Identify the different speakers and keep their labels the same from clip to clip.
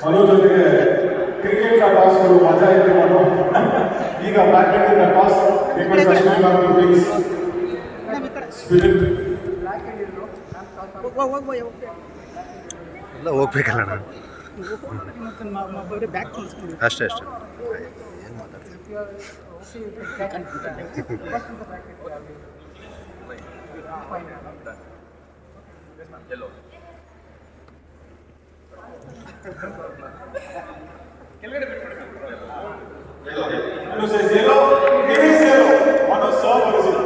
Speaker 1: ಮನು ಜೊತೆಗೆ ಕ್ರಿಕೆಟ್ನ ಟಾಸ್ಗಳು ಮಜಾ ಇತ್ತು ಮನು ಈಗ ಬ್ಯಾಡ್ಮಿಂಟನ್ ಟಾಸ್ ಸ್ಪಿರಿಟ್
Speaker 2: ಎಲ್ಲ ಹೋಗ್ಬೇಕಲ್ಲ ನಾನು. ಅಷ್ಟೇ ಅಷ್ಟೇ. ಏನು ಮಾತಾಡ್ತೀನಿ
Speaker 1: Manu says yellow. It is yellow. Manu serve or is it?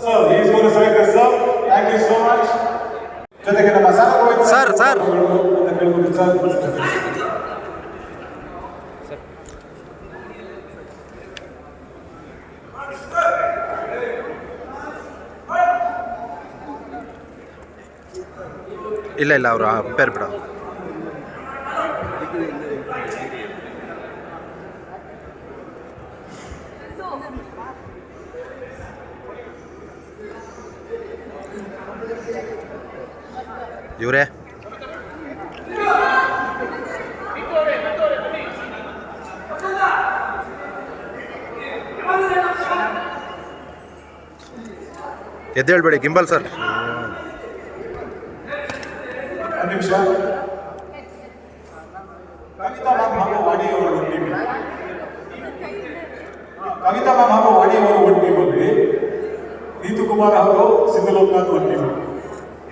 Speaker 1: Sir, he is going to select the serve. Thank you so much. ಜೊತೆಗೆ ನಮ್ಮ ಸಾರ್ ರೋಹಿತ್
Speaker 2: Sir, sir.
Speaker 1: ಅಂತ ಕೇಳ್ಬೋದು ಸರ್
Speaker 2: ಇಲ್ಲ ಇಲ್ಲ ಅವರು ಅಂಪೇರ್ ಬಿಡ ಇವರೇ? ಎದ್ದೇಳ್ಬೇಡಿ gimbal sir.
Speaker 1: ಒಂದು ನಿಮಿಷ ಕವಿತಾ ಮ್ಯಾಮ್ ಹಾಗೂ ವಾಣಿ ಅವರು ಒಂದು ಟೀಮ್ ಕವಿತಾ ಮ್ಯಾಮ್ ಹಾಗೂ ವಾಣಿ ಅವರು ಒಂದು ಟೀಮ್ ಅಲ್ಲಿ ನೀತು ಕುಮಾರ್ ಹಾಗೂ ಸಿಂಧು ಲೋಕನಾಥ್ ಒಂದು team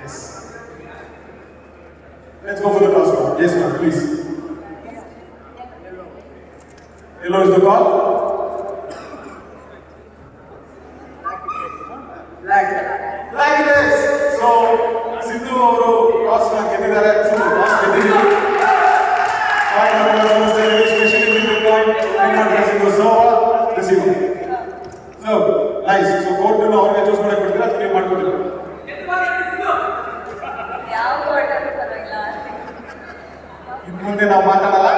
Speaker 1: yes let's go for the toss yes ma'am please hello is the call Like this. So, Sindhu ಅವರು ಟಾಸ್ ನ ಗೆದ್ದಿದ್ದಾರೆ receiver. So, nice. So, court ಅನ್ನು ಅವ್ರಿಗೆ ಚೂಸ್ ಮಾಡಕ್ ಬಿಡ್ತೀರಾ ಅಥವಾ ನೀವು ಮಾಡ್ಕೊತೀರಾ
Speaker 3: ಯಾವ ಆರ್ಡರ್ ಪರವಾಗಿಲ್ಲ
Speaker 1: ಇನ್ನು ಮುಂದೆ ನಾವು ಮಾತಾಡಲ್ಲ